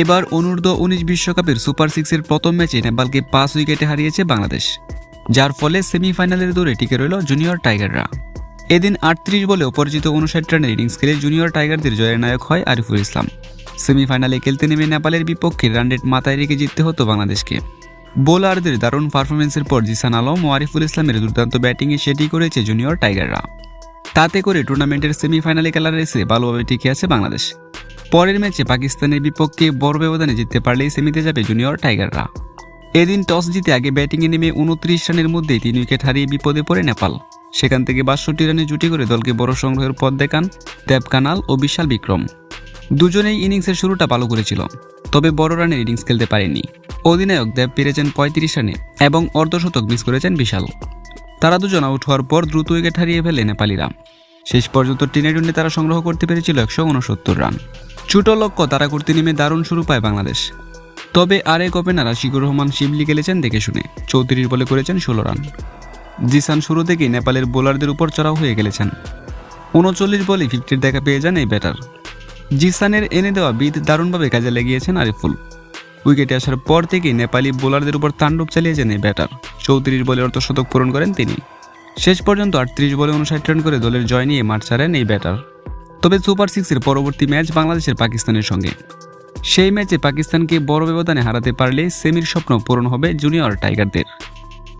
এবার অনূর্ধ্ব উনিশ বিশ্বকাপের সুপার সিক্সের প্রথম ম্যাচে নেপালকে পাঁচ উইকেটে হারিয়েছে বাংলাদেশ, যার ফলে সেমিফাইনালের দৌড়ে টিকে রইল জুনিয়র টাইগাররা। এদিন আটত্রিশ বলে অপরিচিত উনষাট রানের ইনিংস খেলে জুনিয়র টাইগারদের জয়ের নায়ক হয় আরিফুল ইসলাম। সেমিফাইনালে খেলতে নেমে নেপালের বিপক্ষে রান রেট মাথায় রেখে জিততে হতো বাংলাদেশকে। বোলারদের দারুণ পারফরমেন্সের পর জিসান আলম ও আরিফুল ইসলামের দুর্দান্ত ব্যাটিংয়ে সেটি করেছে জুনিয়র টাইগাররা। তাতে করে টুর্নামেন্টের সেমিফাইনালে খেলার রেসে ভালোভাবে টিকে আছে বাংলাদেশ। পরের ম্যাচে পাকিস্তানের বিপক্ষে বড় ব্যবধানে জিততে পারলেই সেমিতে যাবে জুনিয়র টাইগাররা। এদিন টস জিতে আগে ব্যাটিংয়ে নেমে উনত্রিশ রানের মধ্যেই তিন উইকেট হারিয়ে বিপদে পড়ে নেপাল। সেখান থেকে বাষট্টি রানে জুটি করে দলকে বড় সংগ্রহের পথ দেখান দেব কানাল ও বিশাল বিক্রম। দুজনেই ইনিংসের শুরুটা ভালো করেছিল, তবে বড় রানের ইনিংস খেলতে পারেনি অধিনায়ক দেব পেরেছেন পঁয়ত্রিশ রানে এবং অর্ধশতক মিস করেছেন বিশাল। তারা দুজন আউট হওয়ার পর দ্রুত উইকেট হারিয়ে ফেলে নেপালিরা। শেষ পর্যন্ত টেনে টুনে তারা সংগ্রহ করতে পেরেছিল একশো উনসত্তর রান। ছোট লক্ষ্য তারা করতে নেমে দারুণ শুরু পায় বাংলাদেশ। তবে আরেক ওপেনার আশিকুর রহমান শিবলি খেলেছেন দেখে শুনে। চৌত্রিশ বলে করেছেন ষোলো রান। জিসান শুরু থেকেই নেপালের বোলারদের উপর চড়াও হয়ে গেলেছেন। উনচল্লিশ বলে ফিফটির দেখা পেয়ে যান এই ব্যাটার। জিসানের এনে দেওয়া বিদ দারুণভাবে কাজে লেগিয়েছেন আরিফুল। উইকেটে আসার পর থেকেই নেপালি বোলারদের উপর তাণ্ডব চালিয়েছেন এই ব্যাটার। চৌত্রিশ বলে অর্ধশতক পূরণ করেন তিনি। শেষ পর্যন্ত আটত্রিশ বলে উনষাট রান করে দলের জয় নিয়ে মাঠ ছাড়েন এই ব্যাটার। তবে সুপার সিক্সের পরবর্তী ম্যাচ বাংলাদেশের পাকিস্তানের সঙ্গে। সেই ম্যাচে পাকিস্তানকে বড় ব্যবধানে হারাতে পারলে সেমির স্বপ্ন পূরণ হবে জুনিয়র টাইগারদের।